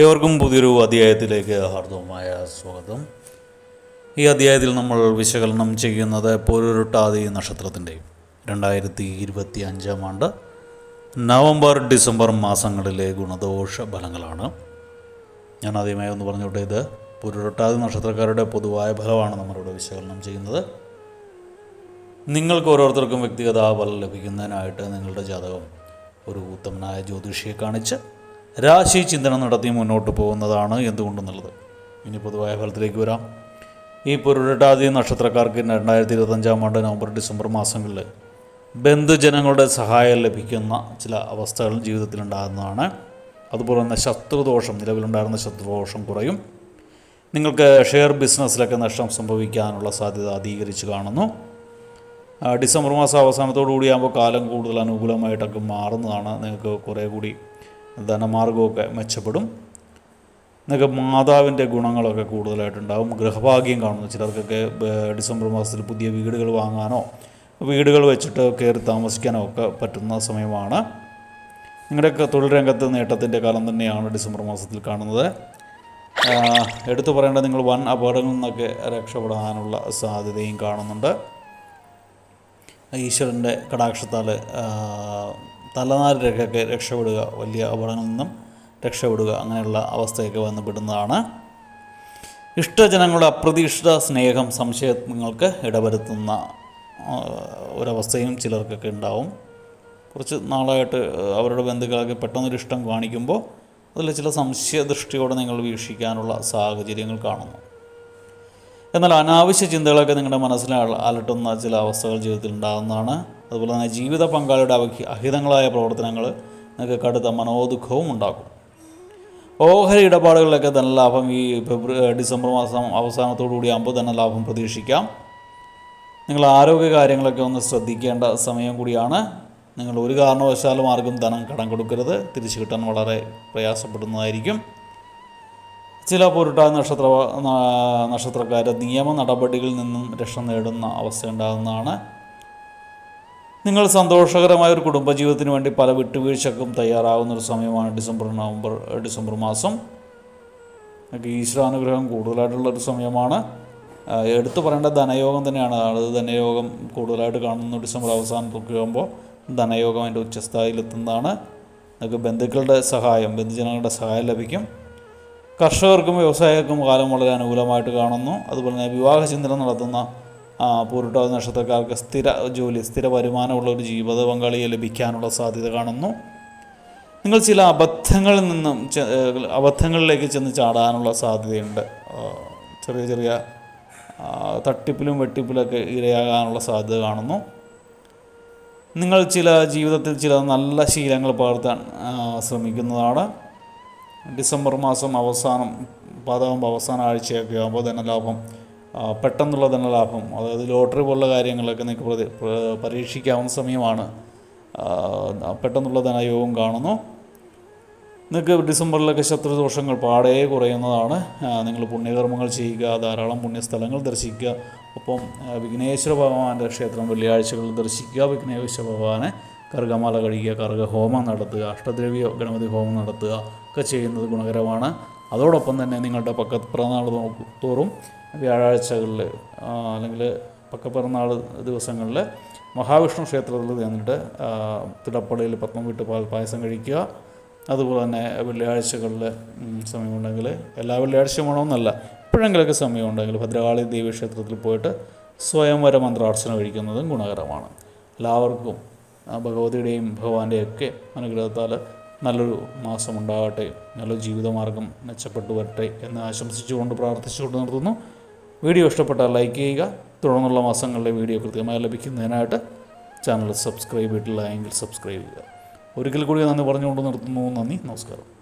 ഏവർക്കും പുതിയൊരു അധ്യായത്തിലേക്ക് ഹാർദവമായ സ്വാഗതം. ഈ അധ്യായത്തിൽ നമ്മൾ വിശകലനം ചെയ്യുന്നത് പൊരുരുട്ടാതി നക്ഷത്രത്തിന്റെ രണ്ടായിരത്തി ഇരുപത്തി അഞ്ചാം ആണ്ട് നവംബർ ഡിസംബർ മാസങ്ങളിലെ ഗുണദോഷ ഫലങ്ങളാണ്. ഞാൻ ആദ്യമായി ഒന്ന് പറഞ്ഞോട്ടെ ഇത് പൊരുരുട്ടാതി നക്ഷത്രക്കാരുടെ പൊതുവായ ഫലമാണ് നമ്മളിവിടെ വിശകലനം ചെയ്യുന്നത്. നിങ്ങൾക്ക് ഓരോരുത്തർക്കും വ്യക്തിഗത ഫലം ലഭിക്കുന്നതിനായിട്ട് നിങ്ങളുടെ ജാതകം ഒരു ഉത്തമനായ ജ്യോതിഷിയെ കാണിച്ച് രാശി ചിന്തനം നടത്തി മുന്നോട്ട് പോകുന്നതാണ് എന്തുകൊണ്ടെന്നുള്ളത്. ഇനി പൊതുവായ ഫലത്തിലേക്ക് വരാം. ഈ പൊരുടാതി നക്ഷത്രക്കാർക്ക് രണ്ടായിരത്തി ഇരുപത്തഞ്ചാം ആണ്ട് നവംബർ ഡിസംബർ മാസങ്ങളിൽ ബന്ധുജനങ്ങളുടെ സഹായം ലഭിക്കുന്ന ചില അവസ്ഥകൾ ജീവിതത്തിലുണ്ടാകുന്നതാണ് അതുപോലെ തന്നെ ശത്രുദോഷം നിലവിലുണ്ടായിരുന്ന ശത്രുദോഷം കുറയും. നിങ്ങൾക്ക് ഷെയർ ബിസിനസ്സിലൊക്കെ നഷ്ടം സംഭവിക്കാനുള്ള സാധ്യത അധികരിച്ച് കാണുന്നു. ഡിസംബർ മാസം അവസാനത്തോടു കൂടിയാകുമ്പോൾ കാലം കൂടുതൽ അനുകൂലമായിട്ടൊക്കെ മാറുന്നതാണ്. നിങ്ങൾക്ക് കുറേ കൂടി ധനമാർഗമൊക്കെ മെച്ചപ്പെടും. എന്നൊക്കെ മാതാവിന്റെ ഗുണങ്ങളൊക്കെ കൂടുതലായിട്ടുണ്ടാകും ഗൃഹഭാഗ്യം കാണുന്നു. ചിലർക്കൊക്കെ ഡിസംബർ മാസത്തിൽ പുതിയ വീടുകൾ വാങ്ങാനോ വീടുകൾ വെച്ചിട്ട് കയറി താമസിക്കാനോ ഒക്കെ പറ്റുന്ന സമയമാണ്. നിങ്ങളുടെയൊക്കെ തൊഴിൽ രംഗത്ത് നേട്ടത്തിന്റെ കാലം തന്നെയാണ് ഡിസംബർ മാസത്തിൽ കാണുന്നത്. എടുത്തു പറയേണ്ടത് നിങ്ങൾ വൻ അപകടങ്ങളിൽ നിന്നൊക്കെ രക്ഷപ്പെടാനുള്ള സാധ്യതയും കാണുന്നുണ്ട്. ഈശ്വരന്റെ കടാക്ഷത്താൽ തലനാരിലൊക്കെ രക്ഷപ്പെടുക വലിയ അപകടങ്ങളിൽ നിന്നും രക്ഷപ്പെടുക അങ്ങനെയുള്ള അവസ്ഥയൊക്കെ വന്നുപെടുന്നതാണ് ഇഷ്ടജനങ്ങളുടെ അപ്രതീക്ഷിത സ്നേഹം സംശയങ്ങൾക്ക് ഇടവരുത്തുന്ന ഒരവസ്ഥയും ചിലർക്കൊക്കെ ഉണ്ടാവും. കുറച്ച് നാളായിട്ട് അവരുടെ ബന്ധുക്കളൊക്കെ പെട്ടെന്നൊരു ഇഷ്ടം കാണിക്കുമ്പോൾ അതിൽ ചില സംശയദൃഷ്ടിയോടെ നിങ്ങൾ വീക്ഷിക്കാനുള്ള സാഹചര്യങ്ങൾ കാണുന്നു. എന്നാൽ അനാവശ്യ ചിന്തകളൊക്കെ നിങ്ങളുടെ മനസ്സിൽ അലട്ടുന്ന ചില അവസ്ഥകൾ ജീവിതത്തിൽ ഉണ്ടാകുന്നതാണ്. അതുപോലെ തന്നെ ജീവിത പങ്കാളിയുടെ അഹിതങ്ങളായ പ്രവർത്തനങ്ങൾ നിങ്ങൾക്ക് കടുത്ത മനോദുഃഖവും ഉണ്ടാക്കും. ഓഹരി ഇടപാടുകളിലൊക്കെ ലാഭം ഈ ഫെബ്രുവരി ഡിസംബർ മാസം അവസാനത്തോടു കൂടി ആകുമ്പോൾ ലാഭം പ്രതീക്ഷിക്കാം. നിങ്ങൾ ആരോഗ്യ കാര്യങ്ങളൊക്കെ ഒന്ന് ശ്രദ്ധിക്കേണ്ട സമയം കൂടിയാണ്. നിങ്ങൾ ഒരു കാരണവശാലും ആർക്കും ധനം കടം കൊടുക്കരുത്. തിരിച്ചു കിട്ടാൻ വളരെ പ്രയാസപ്പെടുന്നതായിരിക്കും. ചില പൊരുട്ട നക്ഷത്ര നക്ഷത്രക്കാരെ നിയമ നടപടികളിൽ നിന്നും രക്ഷ നേടുന്ന അവസ്ഥ ഉണ്ടാകുന്നതാണ്. നിങ്ങൾ സന്തോഷകരമായ ഒരു കുടുംബജീവിതത്തിന് വേണ്ടി പല വിട്ടുവീഴ്ചക്കും തയ്യാറാവുന്ന ഒരു സമയമാണ് ഡിസംബർ നവംബർ ഡിസംബർ മാസം. ഈശ്വരാനുഗ്രഹം കൂടുതലായിട്ടുള്ള ഒരു സമയമാണ്. എടുത്തു പറയേണ്ട ധനയോഗം തന്നെയാണ്. അത് ധനയോഗം കൂടുതലായിട്ട് കാണുന്നു ഡിസംബർ അവസാനത്തൊക്കെ ആകുമ്പോൾ ധനയോഗം അതിന്റെ ഉച്ചസ്ഥായിലെത്തുന്നതാണ് നിങ്ങൾക്ക് ബന്ധുക്കളുടെ സഹായം ബന്ധുജനങ്ങളുടെ സഹായം ലഭിക്കും. കർഷകർക്കും വ്യവസായികൾക്കും കാലം വളരെ അനുകൂലമായിട്ട് കാണുന്നു. അതുപോലെ തന്നെ വിവാഹ ചിന്തനം നടത്തുന്ന പൂരുട്ടാതി നക്ഷത്രക്കാർക്ക് സ്ഥിര ജോലി സ്ഥിര വരുമാനമുള്ള ഒരു ജീവിത പങ്കാളിയെ ലഭിക്കാനുള്ള സാധ്യത കാണുന്നു. നിങ്ങൾ ചില അബദ്ധങ്ങളിൽ നിന്നും അബദ്ധങ്ങളിലേക്ക് ചെന്ന് ചാടാനുള്ള സാധ്യതയുണ്ട്. ചെറിയ ചെറിയ തട്ടിപ്പിലും വെട്ടിപ്പിലൊക്കെ ഇരയാകാനുള്ള സാധ്യത കാണുന്നു. നിങ്ങൾ ചില ജീവിതത്തിൽ ചില നല്ല ശീലങ്ങൾ പകർത്താൻ ശ്രമിക്കുന്നതാണ്. ഡിസംബർ മാസം അവസാനം പാതകം അവസാന ആഴ്ചയൊക്കെ ആകുമ്പോൾ ധനലാഭം പെട്ടെന്നുള്ള ധനലാഭം അതായത് ലോട്ടറി പോലുള്ള കാര്യങ്ങളൊക്കെ നിങ്ങൾക്ക് പരീക്ഷിക്കാവുന്ന സമയമാണ്. പെട്ടെന്നുള്ള ധനയോഗം കാണുന്നു. നിങ്ങൾക്ക് ഡിസംബറിലൊക്കെ ശത്രുദോഷങ്ങൾ പാടേ കുറയുന്നതാണ്. നിങ്ങൾ പുണ്യകർമ്മങ്ങൾ ചെയ്യുക ധാരാളം പുണ്യസ്ഥലങ്ങൾ ദർശിക്കുക. ഒപ്പം വിഘ്നേശ്വര ഭഗവാന്റെ ക്ഷേത്രം വെള്ളിയാഴ്ചകളിൽ ദർശിക്കുക. വിഘ്നേശ്വര ഭഗവാനെ കറുകമാല കഴിക്കുക കറുകഹോമം നടത്തുക. അഷ്ടദ്രവ്യ ഗണപതി ഹോമം നടത്തുക. ഒക്കെ ചെയ്യുന്നത് ഗുണകരമാണ്. അതോടൊപ്പം തന്നെ നിങ്ങളുടെ പക്ക പിറന്നാൾ തോറും വ്യാഴാഴ്ചകളിൽ അല്ലെങ്കിൽ പക്കപ്പിറന്നാൾ ദിവസങ്ങളിൽ മഹാവിഷ്ണു ക്ഷേത്രത്തിൽ ചെന്നിട്ട് തിടപ്പള്ളിയിൽ പത്മം വിട്ട് പാൽ പായസം കഴിക്കുക. അതുപോലെ തന്നെ വെള്ളിയാഴ്ചകളിൽ സമയമുണ്ടെങ്കിൽ എല്ലാ വെള്ളിയാഴ്ചയും വേണമെന്നല്ല എപ്പോഴെങ്കിലൊക്കെ സമയമുണ്ടെങ്കിൽ ഭദ്രകാളി ദേവി ക്ഷേത്രത്തിൽ പോയിട്ട് സ്വയംവര മന്ത്രാർച്ചന കഴിക്കുന്നതും ഗുണകരമാണ്. എല്ലാവർക്കും ഭഗവതിയുടെയും ഭഗവാന്റെയൊക്കെ അനുഗ്രഹത്താൽ നല്ലൊരു മാസം ഉണ്ടാകട്ടെ നല്ല ജീവിതമാർഗം മെച്ചപ്പെട്ടു വരട്ടെ എന്ന് ആശംസിച്ചുകൊണ്ട് പ്രാർത്ഥിച്ചുകൊണ്ട് നിർത്തുന്നു. വീഡിയോ ഇഷ്ടപ്പെട്ടാൽ ലൈക്ക് ചെയ്യുക തുടർന്നുള്ള മാസങ്ങളിലെ വീഡിയോ കൃത്യമായി ലഭിക്കുന്നതിനായിട്ട് ചാനൽ സബ്സ്ക്രൈബ് ചെയ്തിട്ടില്ല എങ്കിൽ സബ്സ്ക്രൈബ് ചെയ്യുക. ഒരിക്കൽ കൂടി നന്ദി പറഞ്ഞുകൊണ്ട് നിർത്തുന്നു. നന്ദി നമസ്കാരം.